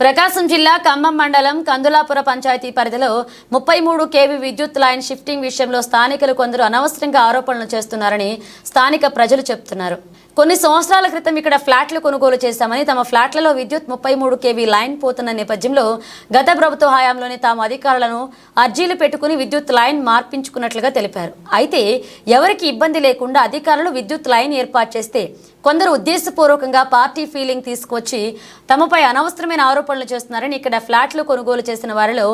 ప్రకాశం జిల్లా ఖమ్మం మండలం కందులాపుర పంచాయతీ పరిధిలో ముప్పై మూడు కేవీ విద్యుత్ లైన్ షిఫ్టింగ్ విషయంలో స్థానికులు కొందరు అనవసరంగా ఆరోపణలు చేస్తున్నారని స్థానిక ప్రజలు చెబుతున్నారు కొన్ని సంవత్సరాల క్రితం ఇక్కడ ఫ్లాట్లు కొనుగోలు చేశామని తమ ఫ్లాట్లలో విద్యుత్ ముప్పై మూడు కేవీ లైన్ పోతున్న నేపథ్యంలో గత ప్రభుత్వ హయాంలోనే తాము అధికారులను అర్జీలు పెట్టుకుని విద్యుత్ లైన్ మార్పించుకున్నట్లుగా తెలిపారు. అయితే ఎవరికి ఇబ్బంది లేకుండా అధికారులు విద్యుత్ లైన్ ఏర్పాటు చేస్తే కొందరు ఉద్దేశపూర్వకంగా పార్టీ ఫీలింగ్ తీసుకొచ్చి తమపై అనవసరమైన ఆరోపణలు చేస్తున్నారని ఇక్కడ ఫ్లాట్లు కొనుగోలు చేసిన వారిలో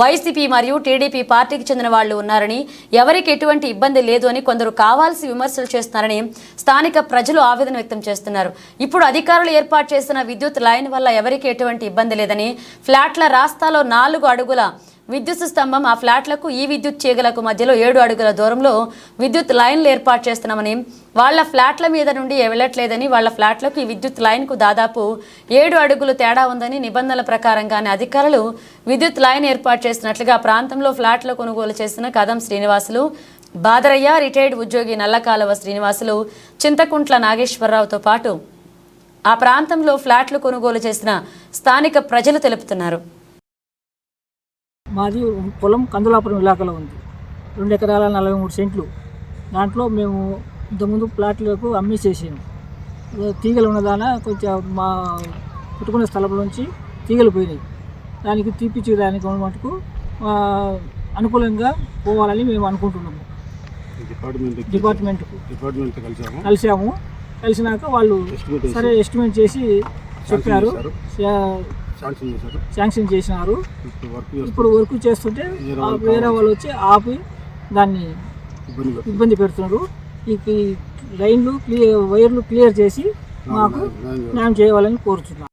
వైసీపీ మరియు టీడీపీ పార్టీకి చెందిన వాళ్ళు ఉన్నారని ఎవరికి ఎటువంటి ఇబ్బంది లేదు అని కొందరు కావాల్సి విమర్శలు చేస్తున్నారని స్థానిక ప్రజలు ఆవేదన వ్యక్తం చేస్తున్నారు. ఇప్పుడు అధికారులు ఏర్పాటు చేసిన విద్యుత్ లైన్ వల్ల ఎవరికి ఎటువంటి ఇబ్బంది లేదని ఫ్లాట్ల రాస్తాలో నాలుగు అడుగుల విద్యుత్ స్తంభం ఆ ఫ్లాట్లకు ఈ విద్యుత్ చీగలకు మధ్యలో ఏడు అడుగుల దూరంలో విద్యుత్ లైన్లు ఏర్పాటు చేస్తున్నామని వాళ్ళ ఫ్లాట్ల మీద నుండి వెళ్ళట్లేదని వాళ్ళ ఫ్లాట్లకు ఈ విద్యుత్ లైన్కు దాదాపు ఏడు అడుగులు తేడా ఉందని నిబంధనల ప్రకారంగానే అధికారులు విద్యుత్ లైన్ ఏర్పాటు చేసినట్లుగా ప్రాంతంలో ఫ్లాట్ల కొనుగోలు చేసిన కదం శ్రీనివాసులు బాదరయ్య రిటైర్డ్ ఉద్యోగి నల్లకాలవ శ్రీనివాసులు చింతకుంట్ల నాగేశ్వరరావుతో పాటు ఆ ప్రాంతంలో ఫ్లాట్లు కొనుగోలు చేసిన స్థానిక ప్రజలు తెలుపుతున్నారు. మాది పొలం కందులాపురం ఇలాకాలో ఉంది. రెండు ఎకరాల నలభై మూడు సెంట్లు. దాంట్లో మేము ఇంతకుముందు ప్లాట్లకు అమ్మేసేసాము. తీగలు ఉన్నదాన కొంచెం మా పుట్టుకునే స్థలం నుంచి తీగలు పోయినాయి. దానికి తీపిచ్చేదానికి మటుకు అనుకూలంగా పోవాలని మేము అనుకుంటున్నాము. డిపార్ట్మెంట్ డిపార్ట్మెంట్కు. డిపార్ట్మెంట్ కలిసాము. కలిసాము. కలిసినాక వాళ్ళు సరే ఎస్టిమేట్ చేసి చెప్పారు. శాంక్షన్ చేశారు. శాంక్షన్ చేసినారు. ఇప్పుడు వర్క్ చేస్తుంటే వేరే ఆ వాళ్ళు వచ్చి ఆపి దాన్ని ఇబ్బంది పెడుతున్నారు. ఈ ఈ లైన్లు క్లియర్ వైర్లు క్లియర్ చేసి మాకు న్యాయం చేయాలని కోరుతున్నాను